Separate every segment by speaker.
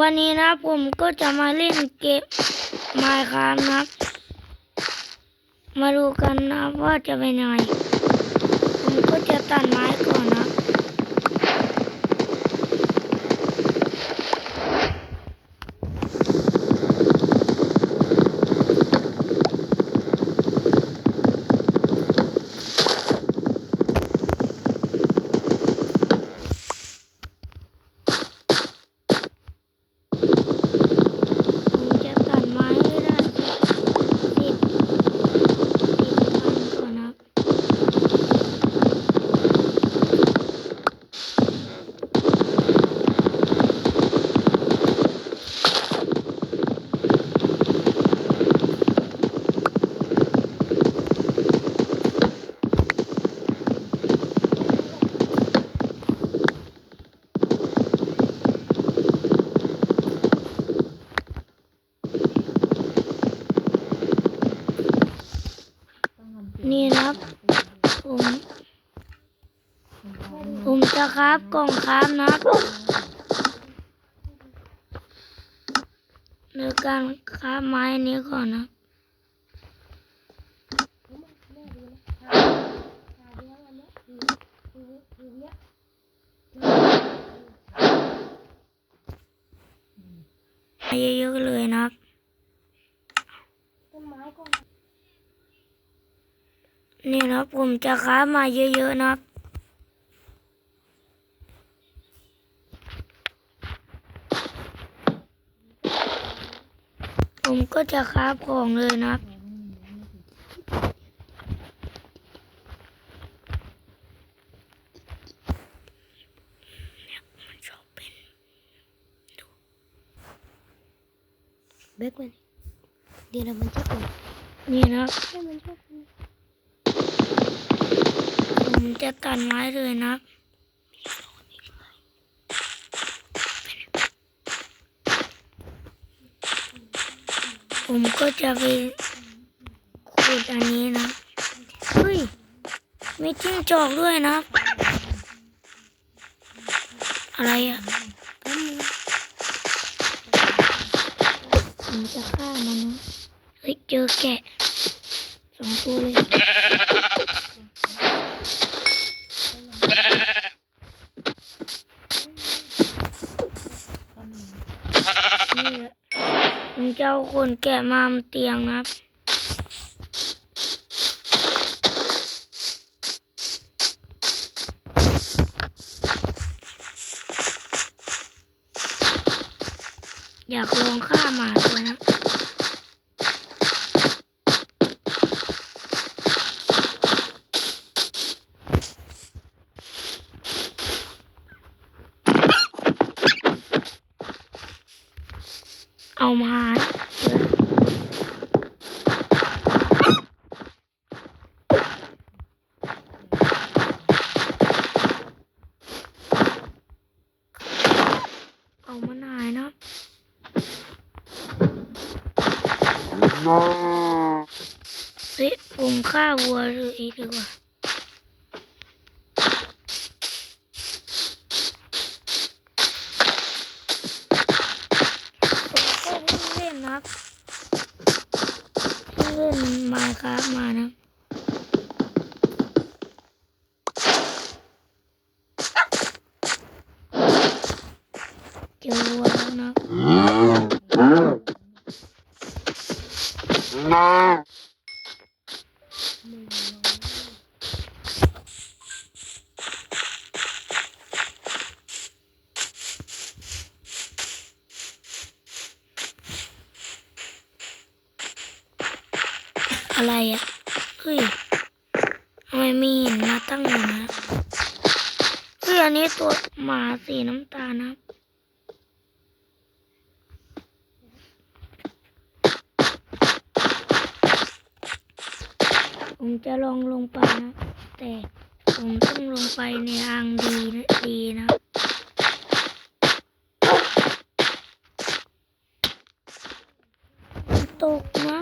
Speaker 1: วันนี้นะผมก็จะมาเล่นเกมไมค์ครับนะครับมาดูกันนะว่าจะเป็นยังไง ผมก็จะตัดไม้ก่อนนะ ผมจะตัดไม้ให้ได้สิบสิบอันก่อนนะครับนี่นะครับ ผม ผมจะ ครับ กล่องครับนะครับโดยการครับไม้นี้ก่อนนะเยอะๆเลยนะครับนี่นะครับผมจะค้ามาเยอะๆนะครับ ผมก็จะค้าของเลยนะครับมันชอบเป็น
Speaker 2: เบกมันเดี๋ยวเรามันจะออก
Speaker 1: นี่นะครับ
Speaker 2: ให้มันชอบมัน
Speaker 1: ผมจะตัดไม้เลยนะครับ ผมก็จะไปขุดอันนี้นะ เฮ้ยมีจิ้งจอกด้วยนะ อะไรอะผมจะฆ่ามันนะเฮ้ยเจอแกะสองตัวเลยนี่แหละ เจ้าคนแกะมามเตียงนะครับ อยากลองฆ่าหมาตัวนะ เอามาเอามาหน่ายนะ เฮ้ยผมฆ่าวัวเลยดีกว่าผมก็เพิ่งเล่นนะครับเล่นมาครับมานะ เจอวัวแล้วนะ อะไรอะ เฮ้ยทำไมมีหินมาตั้งอยู่นะเฮ้ยอันนี้ตัวหมาสีน้ำตาลนะครับ ผมจะลองลงไปนะ แต่ผมต้องลงไปในทางดีนะดีนะตกนะ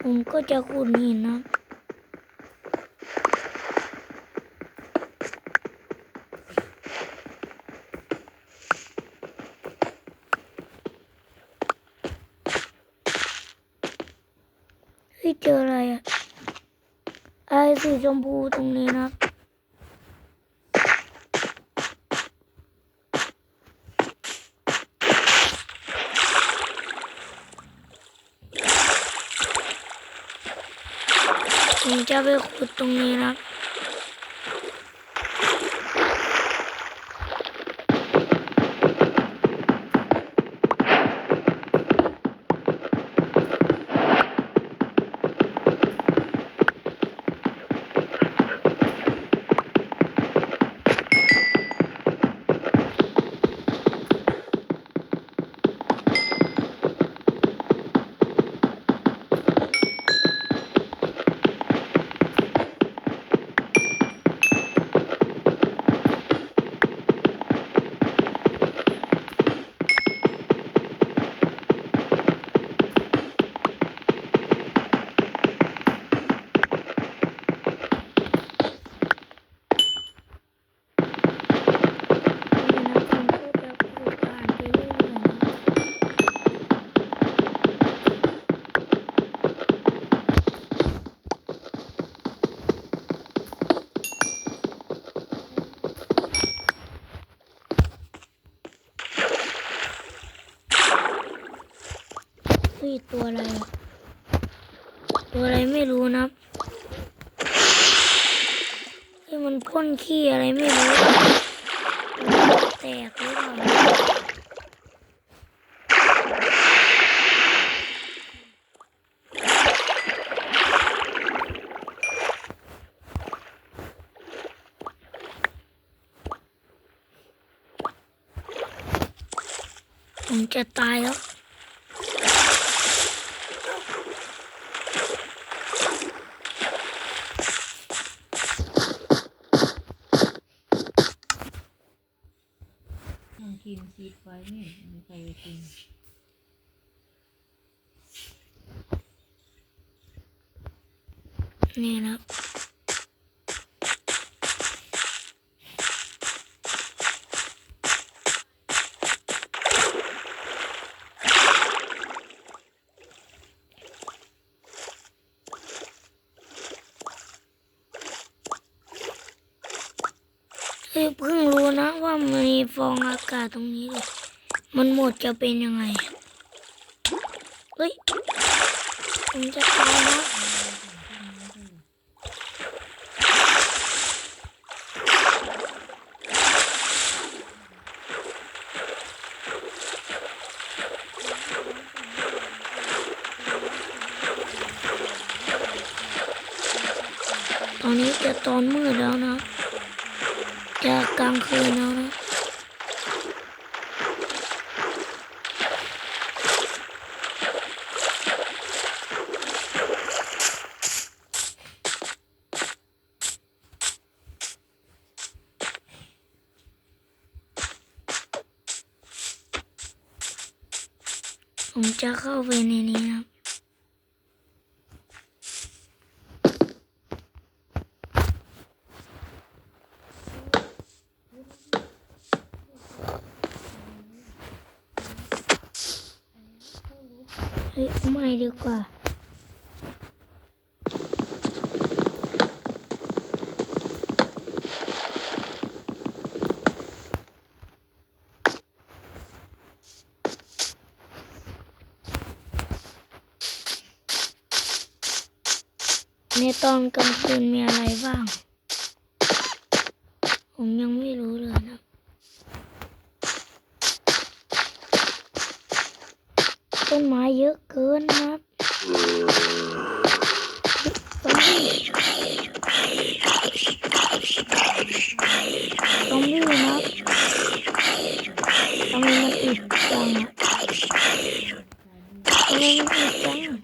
Speaker 1: ผมก็จะขุดหินนะ มพูตรงนี้นะผมจะไปขุดตรงนี้นะนี่นะ เฮ้ยตัวอะไร ตัวอะไรไม่รู้นะเฮ้ยมันพ่นขี้อะไรไม่รู้ แตกหรือเปล่าผมจะตายแล้ว
Speaker 3: กินซีดไว้นี่ไม่ใครไปกิน
Speaker 1: นี่นะ เฮ้ยเพิ่งรู้นะว่ามีฟองอากาศตรงนี้เลยมันหมดจะเป็นยังไง เฮ้ยผมจะตายนะตอนนี้จะตอนมืดแล้วนะ กลางคืนแล้วนะผมจะเข้าไปในนี้นะ เฮ้ยไม่ดีกว่า ในตอนกลางคืนมีอะไรบ้าง ผมยังไม่รู้เลยนะ ต้นไม้เยอะเกินนะครับซอมบี้ซอมบี้นะครับทำไมมันอึดจังอะทำไมมันอึดจัง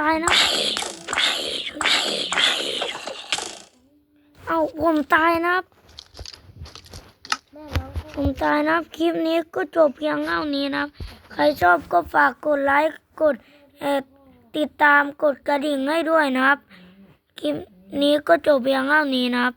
Speaker 1: ตายนะ เอาผมตายนะ ผมตายนะ คลิปนี้ก็จบเพียงเท่านี้นะ ใครชอบก็ฝากกดไลค์ กดติดตาม กดกระดิ่งให้ด้วยนะครับ คลิปนี้ก็จบเพียงเท่านี้นะครับ